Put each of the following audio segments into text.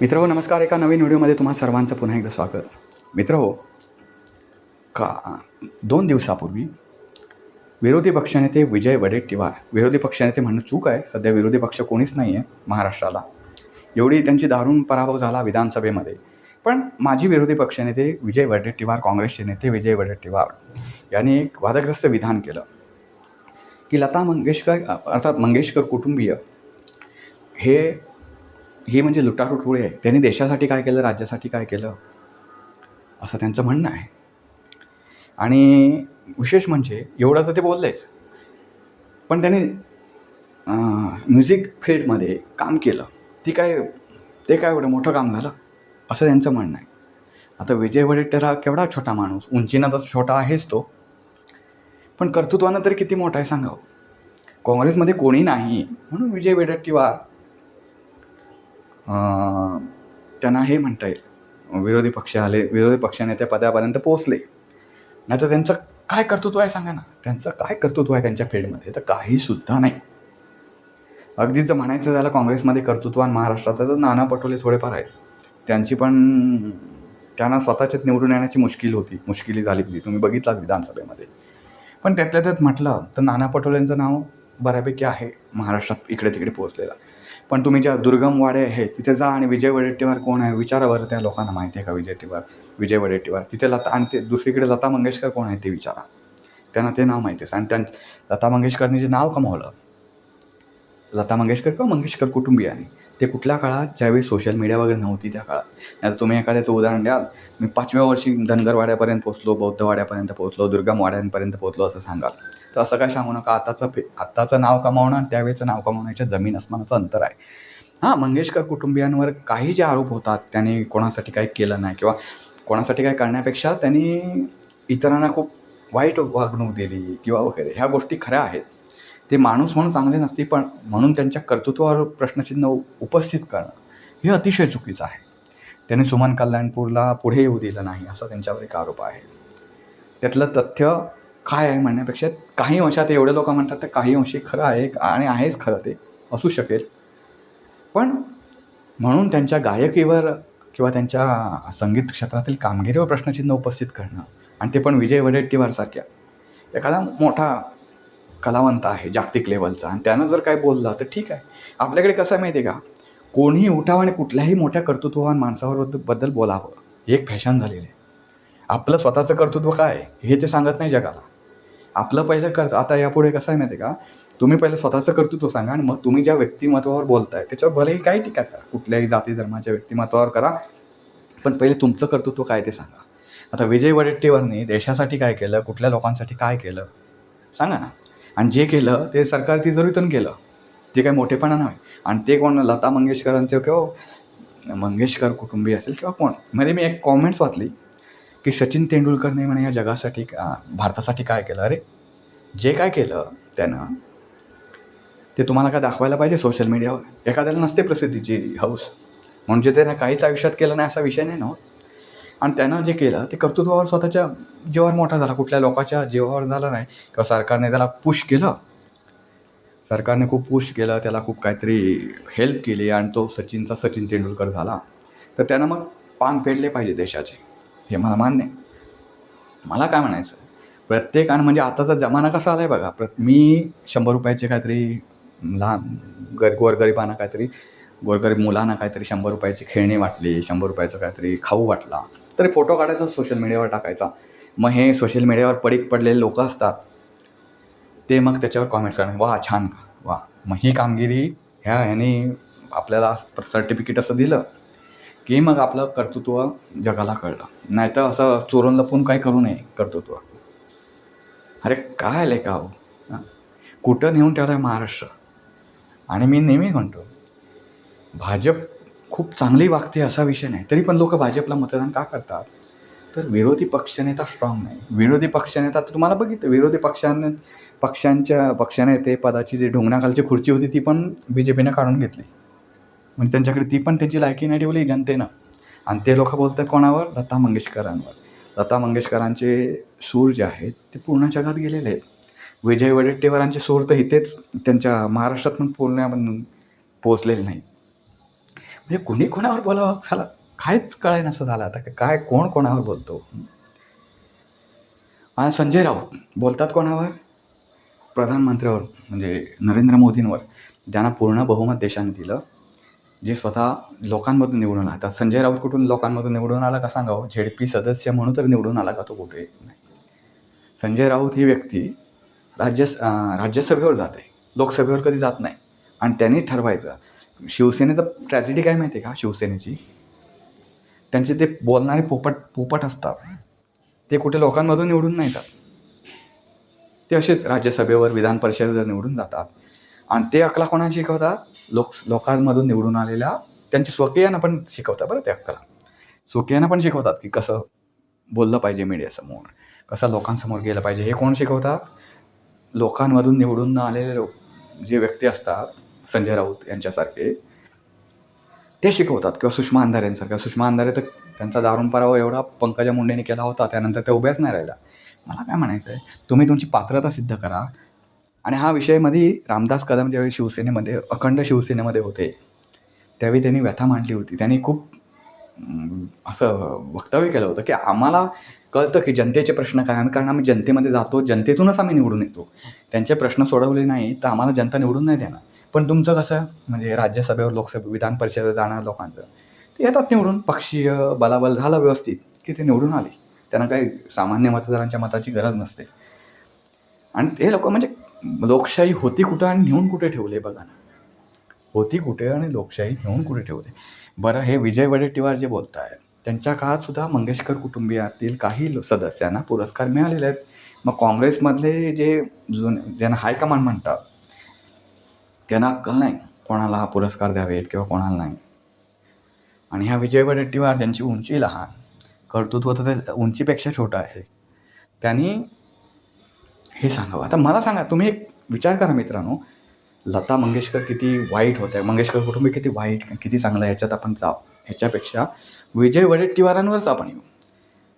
मित्र हो नमस्कार. एका नवीन व्हिडिओमध्ये तुम्हा सर्वांचं पुन्हा एकदा स्वागत. मित्र हो का दोन दिवसापूर्वी विरोधी पक्षनेते विजय वडेट्टीवार विरोधी पक्षनेते म्हणणं चूक आहे. सध्या विरोधी पक्ष कोणीच नाही आहे महाराष्ट्राला. एवढी त्यांची दारुण पराभव झाला विधानसभेमध्ये. पण माजी विरोधी पक्षनेते विजय वडेट्टीवार काँग्रेसचे नेते विजय वडेट्टीवार यांनी एक वादग्रस्त विधान केलं की लता मंगेशकर अर्थात मंगेशकर कुटुंबीय हे हे म्हणजे लुटारू आहे. त्यांनी देशासाठी काय केलं राज्यासाठी काय केलं? असं त्यांचं म्हणणं आहे. आणि विशेष म्हणजे एवढं तर ते बोललेच. पण त्यांनी म्युझिक फील्डमध्ये काम केलं. ती काय ते काय एवढं मोठं काम झालं? असं त्यांचं म्हणणं आहे. आता विजय वडेट्टर हा केवढा छोटा माणूस उंचीनं तर छोटा आहेच तो. पण कर्तृत्वानं तरी किती मोठा आहे सांगावं? काँग्रेसमध्ये कोणी नाही. म्हणून विजय वडेट्टीवार त्यांना हे म्हणता येईल. विरोधी पक्ष आले विरोधी पक्षाने त्या पदापर्यंत पोहोचले. नाही तर त्यांचं काय कर्तृत्व आहे सांगा ना. त्यांचं काय कर्तृत्व आहे त्यांच्या फील्डमध्ये? तर काहीसुद्धा नाही. अगदी जर म्हणायचं झालं काँग्रेसमध्ये कर्तृत्वान महाराष्ट्रात तर नाना पटोले थोडेफार आहेत. त्यांची पण त्यांना स्वतःच्याच निवडून येण्याची मुश्किल होती. मुश्किली झाली होती. तुम्ही बघितलात विधानसभेमध्ये. पण त्यातल्या त्यात म्हटलं तर नाना पटोलेंचं नाव बऱ्यापैकी आहे. महाराष्ट्रात इकडे तिकडे पोहोचलेलं. पण तुम्ही ज्या दुर्गम वाडे आहेत तिथे जा आणि विजय वडेट्टीवार कोण आहे विचारा बरं त्या लोकांना माहिती आहे का विजय विजय वडेट्टीवार. तिथे लता आणि ते दुसरीकडे लता मंगेशकर कोण आहे ते विचारा. त्यांना ते नाव माहिती आहे. आणि त्यां लता मंगेशकरनी जे नाव कमावलं लता मंगेशकर किंवा मंगेशकर कुटुंबियांनी. ते कुठल्या काळात? ज्यावेळी सोशल मीडिया वगैरे नव्हती त्या काळात. नाही तुम्ही एखाद्याचं उदाहरण द्याल मी पाचव्या वर्षी धनगरवाड्यापर्यंत पोचलो पोहोचलो बौद्ध वाड्यापर्यंत पोहोचलो दुर्गम वाड्यांपर्यंत पोहोचलो असं सांगाल. तर असं काय सांगू नका. आताचं फे आत्ताचं नाव कमावणं आणि त्यावेळेचं नाव कमावण्याच्या जमीन अस्मानाचं अंतर आहे. हां मंगेशकर कुटुंबियांवर काही जे आरोप होतात त्यांनी कोणासाठी काही केलं नाही किंवा कोणासाठी काही करण्यापेक्षा त्यांनी इतरांना खूप वाईट वागणूक दिली किंवा वगैरे. ह्या गोष्टी खऱ्या आहेत. ते माणूस म्हणून चांगले नसते पण म्हणून त्यांच्या कर्तृत्वावर प्रश्नचिन्ह उपस्थित करणं हे अतिशय चुकीचं आहे. त्यांनी सुमन कल्याणपूरला पुढे येऊ दिलं नाही असा त्यांच्यावर एक आरोप आहे. त्यातलं तथ्य काय आहे म्हणण्यापेक्षा काही अंशात एवढे लोक म्हणतात तर काही अंशी खरं आहे आणि आहेच खरं ते असू शकेल. पण म्हणून त्यांच्या गायकीवर किंवा त्यांच्या संगीत क्षेत्रातील कामगिरीवर प्रश्नचिन्ह उपस्थित करणं आणि ते पण विजय वडेट्टीवारसारख्या एखादा मोठा कलावंत आहे जागतिक लेवलचा. आणि त्यानं जर काय बोललं तर ठीक आहे. आपल्याकडे कसं आहे माहिती आहे का? कोणीही उठावं आणि कुठल्याही मोठ्या कर्तृत्ववान माणसावर बद्दल बोलावं. हे एक फॅशन झालेलं आहे. आपलं स्वतःचं कर्तृत्व काय आहे? हे ते सांगत नाही जगाला. आपलं पहिलं कर्त आता यापुढे कसं आहे माहिती आहे का? तुम्ही पहिलं स्वतःचं कर्तृत्व सांगा आणि मग तुम्ही ज्या व्यक्तिमत्वावर बोलताय त्याच्यावर भलेही काही टीका करा. कुठल्याही जाती धर्माच्या व्यक्तिमत्वावर करा. पण पहिले तुमचं कर्तृत्व काय ते सांगा. आता विजय वडेट्टीवारनी देशासाठी काय केलं? कुठल्या लोकांसाठी काय केलं? सांगा ना. आणि जे केलं ते सरकार तिजोरीतून केलं. ते काही मोठेपणा नाही. आणि ते कोण? लता मंगेशकरांचे किंवा मंगेशकर कुटुंबी असेल किंवा कोण? म्हणजे मी एक कॉमेंट्स वाचली की सचिन तेंडुलकरने म्हणे या जगासाठी भारतासाठी काय केलं? अरे जे काय केलं त्यानं ते तुम्हाला काय दाखवायला पाहिजे सोशल मीडियावर एखाद्याला नसते प्रसिद्धीची हौस म्हणजे त्यानं काहीच आयुष्यात केलं नाही असा विषय नाही ना हो. आणि त्यानं जे केलं ते कर्तृत्वावर स्वतःच्या जीवावर मोठा झाला. कुठल्या लोकांच्या जीवावर झाला नाही किंवा सरकारने त्याला पुश केलं. सरकारने खूप पुश केलं त्याला खूप काहीतरी हेल्प केली आणि तो सचिनचा सचिन तेंडुलकर झाला. तर त्यानं मग पान फेडले पाहिजे देशाचे. हे मला मान्य आहे. मला काय म्हणायचं? प्रत्येकानं म्हणजे आताचा जमाना कसा आला आहे बघा. प्र मी शंभर रुपयाचे काहीतरी लहान गर गोरगरिबांना काहीतरी गोरगरीब मुलांना काहीतरी शंभर रुपयाची खेळणी वाटली शंभर रुपयाचं काहीतरी खाऊ वाटला. तरी फोटो काढायचा सोशल मीडियावर टाकायचा. मग हे सोशल मीडियावर पडीक पडलेले लोक असतात ते मग त्याच्यावर कॉमेंट्स करणार वा छान वा. मग ही कामगिरी ह्या ह्याने आपल्याला सर्टिफिकेट असं दिलं की मग आपलं कर्तृत्व जगाला कळलं. नाहीतर असं चोरून लपून काही करू नये कर्तृत्व. अरे काय लेका हो? कुठं नेऊन ठेवलं आहे महाराष्ट्र? आणि मी नेहमी म्हणतो भाजप खूप चांगली वागते असा विषय नाही. तरी पण लोक भाजपला मतदान का करतात? तर विरोधी पक्षनेता स्ट्रॉंग नाही. विरोधी पक्षनेता तर तुम्हाला बघितलं विरोधी पक्षाने पक्षांच्या पक्षनेते पदाची जी ढोंगणाखालची खुर्ची होती ती पण बी जे पीनं काढून घेतली. म्हणजे त्यांच्याकडे ती पण त्यांची लायकी नाही ठेवली जनतेनं. आणि ते लोक बोलतात कोणावर? लता मंगेशकरांवर. लता मंगेशकरांचे सूर जे आहेत ते पूर्ण जगात गेलेले आहेत. विजय वडेट्टीवारांचे सूर तर इथेच त्यांच्या महाराष्ट्रात पण पूर्ण पोचलेले नाही म्हणजे कुणी कोणावर बोलावं? झालं काहीच कळाय असं झालं आता. काय कोण कोणावर बोलतो? आणि संजय राऊत. बोलतात कोणावर? प्रधानमंत्र्यावर म्हणजे नरेंद्र मोदींवर. ज्यांना पूर्ण बहुमत देशाने दिलं. जे स्वतः लोकांमधून निवडून आला. आता संजय राऊत कुठून लोकांमधून निवडून आला का सांगावं? झेडपी सदस्य म्हणून तर निवडून आला का तो कुठे? नाही. संजय राऊत ही व्यक्ती राज्य राज्यसभेवर जाते. लोकसभेवर कधी जात नाही. आणि त्यांनी ठरवायचं शिवसेनेचं ट्रॅजेडी काय माहिती आहे का शिवसेनेची? त्यांचे ते बोलणारे पोपट पोपट असतात. ते कुठे लोकांमधून निवडून नाही जात. ते असेच राज्यसभेवर विधान परिषदेवर निवडून जातात. आणि ते अकला कोणाला शिकवतात? लोक लोकांमधून निवडून आलेल्या त्यांच्या स्वकीयांना पण शिकवतात बरं ते अक्कला स्वकीयांना पण शिकवतात की कसं बोललं पाहिजे मीडियासमोर. कसं लोकांसमोर गेलं पाहिजे हे कोण शिकवतात? लोकांमधून निवडून आलेले लोक जे व्यक्ती असतात संजय राऊत यांच्यासारखे. ते शिकवतात किंवा सुषमा अंधारेंसारखं. सुषमा अंधारे तर त्यांचा दारुण पराभव एवढा पंकजा मुंडेने केला होता त्यानंतर ते उभ्याच नाही राहिला. मला काय म्हणायचं आहे? तुम्ही तुमची पात्रता सिद्ध करा. आणि हा विषयमध्ये रामदास कदम ज्यावेळी शिवसेनेमध्ये अखंड शिवसेनेमध्ये होते त्यावेळी त्यांनी व्यथा मांडली होती. त्यांनी खूप असं वक्तव्य केलं होतं की आम्हाला कळतं की जनतेचे प्रश्न काय आम्ही कारण आम्ही जनतेमध्ये जातो जनतेतूनच आम्ही निवडून येतो. त्यांचे प्रश्न सोडवले नाही तर आम्हाला जनता निवडून नाही देणार. पण तुमचं कसं म्हणजे राज्यसभेवर लोकसभे विधान परिषदेवर जाणार लोकांचं ते येतात निवडून. पक्षीय बलाबल झालं व्यवस्थित की ते निवडून आले. त्यांना काही सामान्य मतदारांच्या मताची गरज नसते. आणि ते लोक म्हणजे लोकशाही होती कुठं आणि नेऊन कुठे ठेवले बघा ना. होती कुठे आणि लोकशाही नेऊन कुठे ठेवले. बरं हे विजय वडेट्टीवार जे बोलत आहेत त्यांच्या काळात सुद्धा मंगेशकर कुटुंबियातील काही सदस्यांना पुरस्कार मिळालेले आहेत. मग काँग्रेसमधले जे जुन ज्यांना हायकमांड म्हणतात त्यांना अक्कल नाही कोणाला हा पुरस्कार द्यावेत किंवा कोणाला नाही. आणि ह्या विजय वडेट्टीवार त्यांची उंची लहान कर्तृत्व तर उंचीपेक्षा छोटं आहे. त्यांनी हे सांगावं. आता मला सांगा तुम्ही एक विचार करा मित्रांनो. लता मंगेशकर किती वाईट होत्या मंगेशकर कुटुंब किती वाईट किती चांगलं ह्याच्यात आपण जाऊ. ह्याच्यापेक्षा विजय वडेट्टीवारांवरच आपण येऊ.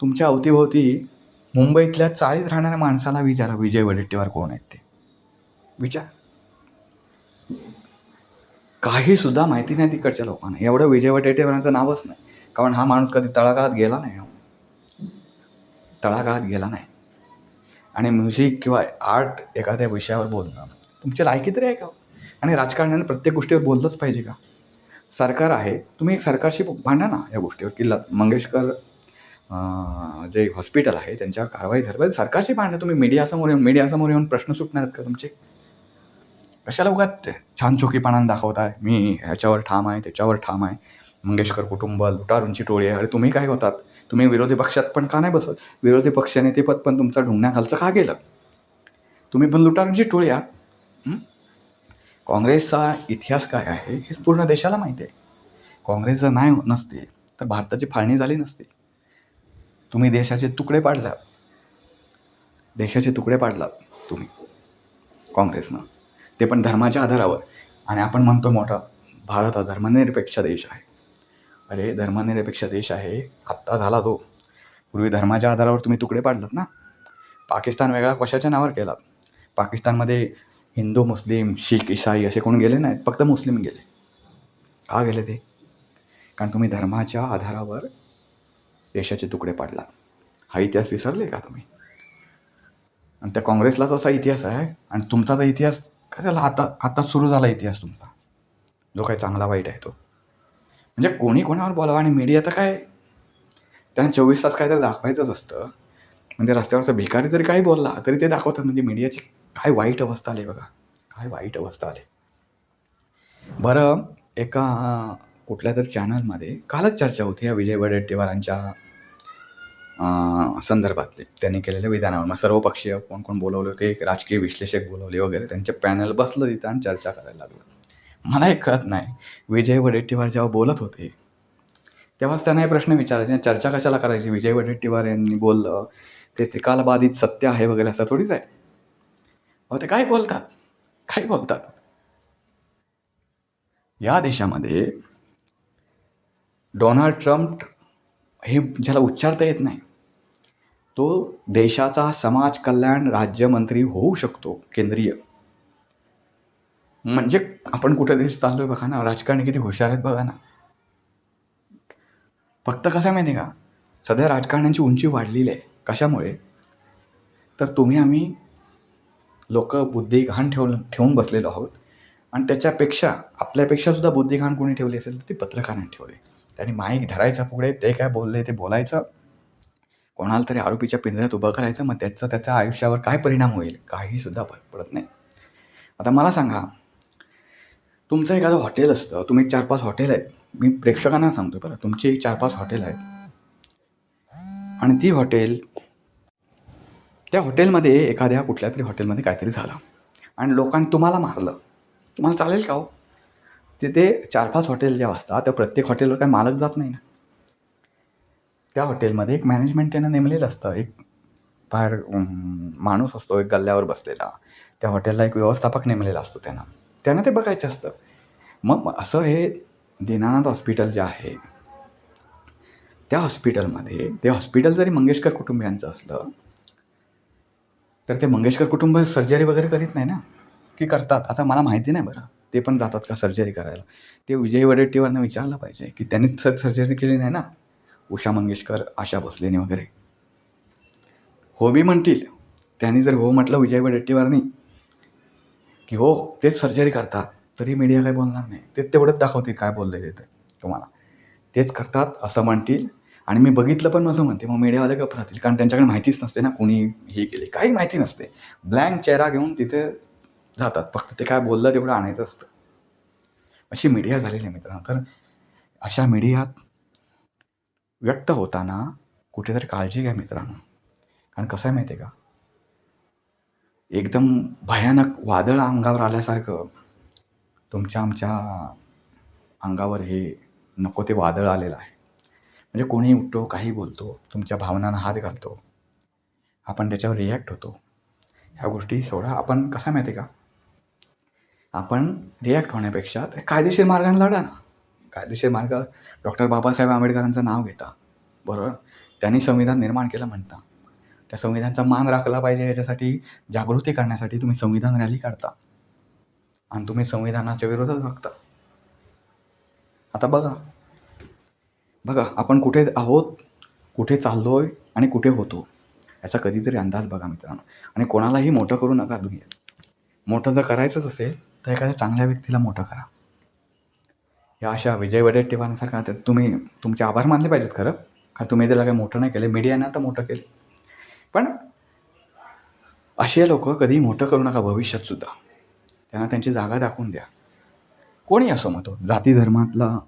तुमच्या अवतीभोवती मुंबईतल्या चाळीत राहणाऱ्या माणसाला विचारा विजय वडेट्टीवार कोण आहेत ते? विचार. काही सुद्धा माहिती नाही तिकडच्या लोकांना. एवढं विजय वडेट्टीवारांचं नावच नाही. कारण हा माणूस कधी तळागाळात गेला नाही हो. तळागाळात गेला नाही. आणि म्युझिक किंवा आर्ट एखाद्या विषयावर बोलणं तुमची लायकी तरी आहे का हो? आणि राजकारण्याने प्रत्येक गोष्टीवर बोललंच पाहिजे का? सरकार आहे. तुम्ही एक सरकारशी भांडा ना या गोष्टीवर. की ल मंगेशकर जे हॉस्पिटल आहे त्यांच्यावर कारवाई झाली पाहिजे. सरकारशी भांडा. तुम्ही मीडियासमोर येऊन मीडियासमोर येऊन प्रश्न सुटणार आहेत का तुमचे? कशाला उगाच छान चोकीपणानं दाखवताय. मी ह्याच्यावर ठाम आहे त्याच्यावर ठाम आहे. मंगेशकर कुटुंब लुटारूंची टोळी आहे. अरे तुम्ही काय होतात? तुम्ही विरोधी पक्षात पण का नाही बसत? विरोधी पक्षनेतेपद पण तुमचं ढुंगण्याखालचं का गेलं? तुम्ही पण लुटारूंची टोळी आहात. काँग्रेसचा इतिहास काय आहे हे पूर्ण देशाला माहिती आहे. काँग्रेस जर नाही नसते तर भारताची फाळणी झाली नसती. तुम्ही देशाचे तुकडे पाडलात. देशाचे तुकडे पाडलात तुम्ही काँग्रेसनं. ते पण धर्माच्या आधारावर. आणि आपण म्हणतो मोठा भारत हा धर्मनिरपेक्ष देश आहे. अरे धर्मनिरपेक्ष देश आहे आत्ता झाला तो. पूर्वी धर्माच्या आधारावर तुम्ही तुकडे पाडलात ना? पाकिस्तान वेगळा कशाच्या नावावर केलात? पाकिस्तानमध्ये हिंदू मुस्लिम शीख इसाई असे कोण गेले नाहीत? फक्त मुस्लिम गेले. का गेले ते? कारण तुम्ही धर्माच्या आधारावर देशाचे तुकडे पाडलात. हा इतिहास विसरले का तुम्ही? आणि त्या काँग्रेसलाच असा इतिहास आहे आणि तुमचा तर इतिहास कशाला आता आता सुरू झाला इतिहास तुमचा? जो काही चांगला वाईट आहे तो. म्हणजे कोणी कोणावर बोलावं आणि मीडिया तर काय त्यांना चोवीस तास काय तर दाखवायचंच असतं. म्हणजे रस्त्यावरचा भिकारी जरी काही बोलला तरी ते दाखवतात. म्हणजे मीडियाची काय वाईट अवस्था आली बघा. काय वाईट अवस्था आली. बरं एका कुठल्या तरी चॅनलमध्ये कालच चर्चा होती या विजय वडेट्टीवारांच्या संदर्भातले. त्यांनी केलेल्या विधानावर. मग सर्वपक्षीय कोण कोण बोलवले होते एक राजकीय विश्लेषक बोलवले वगैरे त्यांचे पॅनल बसलं तिथं आणि चर्चा करायला लागलं. मला एक कळत नाही विजय वडेट्टीवार जेव्हा बोलत होते तेव्हाच त्यांना हे प्रश्न विचारायचे चर्चा कशाला करायची? विजय वडेट्टीवार यांनी बोललं ते त्रिकालबाधित सत्य आहे वगैरे असं थोडीच आहे. अहो ते काय बोलतात? काय बोलतात? या देशामध्ये डोनाल्ड ट्रम्प हे ज्याला उच्चारता येत नाही तो देशाचा समाज कल्याण राज्यमंत्री होऊ शकतो केंद्रीय. म्हणजे आपण कुठे देश चाललोय बघा ना राजकारणी किती हुशार आहेत बघा ना. फक्त कसं आहे माहिती आहे का? सध्या राजकारण्यांची उंची वाढलेली आहे. कशामुळे? तर तुम्ही आम्ही लोक बुद्धी घाण ठेवून ठेवून बसलेलो आहोत. आणि त्याच्यापेक्षा आपल्यापेक्षा सुद्धा बुद्धी घाण कोणी ठेवली असेल तर ती पत्रकारांनी ठेवली. त्यांनी माईक धरायचा पुढे ते काय बोलले ते बोलायचं. कोणाला तरी आरोपीच्या पिंजऱ्यात उभं करायचं मग त्याचा त्याच्या आयुष्यावर काय परिणाम होईल काहीसुद्धा फरक पडत नाही. आता मला सांगा तुमचं एखादं हॉटेल असतं तुम्ही चार पाच हॉटेल आहेत मी प्रेक्षकांना सांगतो बरं तुमची एक चार पाच हॉटेल आहेत. आणि ती हॉटेल त्या हॉटेलमध्ये एखाद्या कुठल्या तरी हॉटेलमध्ये काहीतरी झालं. आणि लोकांनी तुम्हाला मारलं. तुम्हाला चालेल का हो? तिथे चार पाच हॉटेल ज्या असतात त्या प्रत्येक हॉटेलवर काही मालक जात नाही ना. त्या हॉटेलमध्ये एक मॅनेजमेंट त्यानं नेमलेलं असतं. एक बाहेर माणूस असतो एक गल्ल्यावर बसलेला. त्या हॉटेलला एक व्यवस्थापक नेमलेला असतो त्यांना. त्यांना ते बघायचं असतं. मग असं हे दीनानाथ हॉस्पिटल जे आहे त्या हॉस्पिटलमध्ये ते हॉस्पिटल जरी मंगेशकर कुटुंबियांचं असलं तर ते मंगेशकर कुटुंब सर्जरी वगैरे करीत नाही ना? की करतात. आता मला माहिती नाही बरं. ते पण जातात का सर्जरी करायला? ते विजय वडेट्टीवरनं विचारलं पाहिजे की त्यांनी सर्जरी केली नाही ना? उषा मंगेशकर आशा भोसलेने वगैरे. हो बी म्हणतील. त्यांनी जर हो म्हटलं विजय वडेट्टीवारनी की हो तेच सर्जरी करतात तरी मीडिया काय बोलणार नाही. ते तेवढंच दाखवतील काय बोलले ते तुम्हाला. तेच करतात असं म्हणतील. आणि मी बघितलं पण असं म्हणते मग मीडियावाले गप राहतील. कारण त्यांच्याकडे माहितीच नसते ना कोणी हे केले. काही माहिती नसते. ब्लँक चेहरा घेऊन तिथे जातात. फक्त ते काय बोललं तेवढं आणायचं असतं. अशी मीडिया झालेली आहे मित्रांनो. तर अशा मीडियात व्यक्त होताना कुठेतरी काळजी घ्या मित्रांनो. कारण कसं आहे माहिती आहे का? एकदम भयानक वादळ अंगावर आल्यासारखं तुमच्या आमच्या अंगावर हे नको ते वादळ आलेलं आहे. म्हणजे कोणी उठतो काही बोलतो तुमच्या भावनांना हात घालतो आपण त्याच्यावर रिॲक्ट होतो. ह्या गोष्टी सोडा. आपण कसं आहे माहिती आहे का? आपण रिॲक्ट होण्यापेक्षा ते कायदेशीर मार्गाने लढा ना. कायदेशीर मार्ग डॉक्टर बाबासाहेब आंबेडकरांचं नाव घेता. बरोबर? त्यांनी संविधान निर्माण केलं म्हणता. त्या संविधानाचा मान राखला पाहिजे याच्यासाठी जागृती करण्यासाठी तुम्ही संविधान रॅली काढता. आणि तुम्ही संविधानाच्या विरोधात बघता. आता बघा. बघा आपण कुठे आहोत कुठे चाललो आहे आणि कुठे होतो याचा कधीतरी अंदाज बघा मित्रांनो. आणि कोणालाही मोठं करू नका तुम्ही. मोठं जर करायचंच असेल तर एखाद्या चांगल्या व्यक्तीला मोठं करा. या अशा विजय वडेट्टीवारांसारखा तर तुम्ही तुमचे आभार मानले पाहिजेत खरं. कारण तुम्ही त्याला काही मोठं नाही केलं. मीडियानं आता मोठं केलं. पण असे लोक कधी मोठं करू नका भविष्यात सुद्धा त्यांना त्यांची जागा दाखवून द्या. कोणी असो मग तो. जाती धर्मातला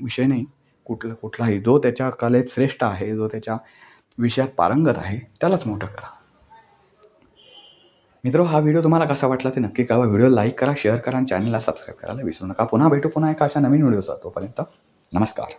विषय नाही. कुठला कुठलाही जो त्याच्या कलेत श्रेष्ठ आहे जो त्याच्या विषयात पारंगत आहे त्यालाच मोठं करा. मित्र हा व्हिडिओ तुम्हाला कसा वाटला ते नक्की कळवा. व्हिडिओ लाईक करा शेअर करा आणि चॅनलला सबस्क्राईब करायला विसरू नका. पुन्हा भेटू पुन्हा एका अशा नवीन व्हिडिओचा. तोपर्यंत नमस्कार.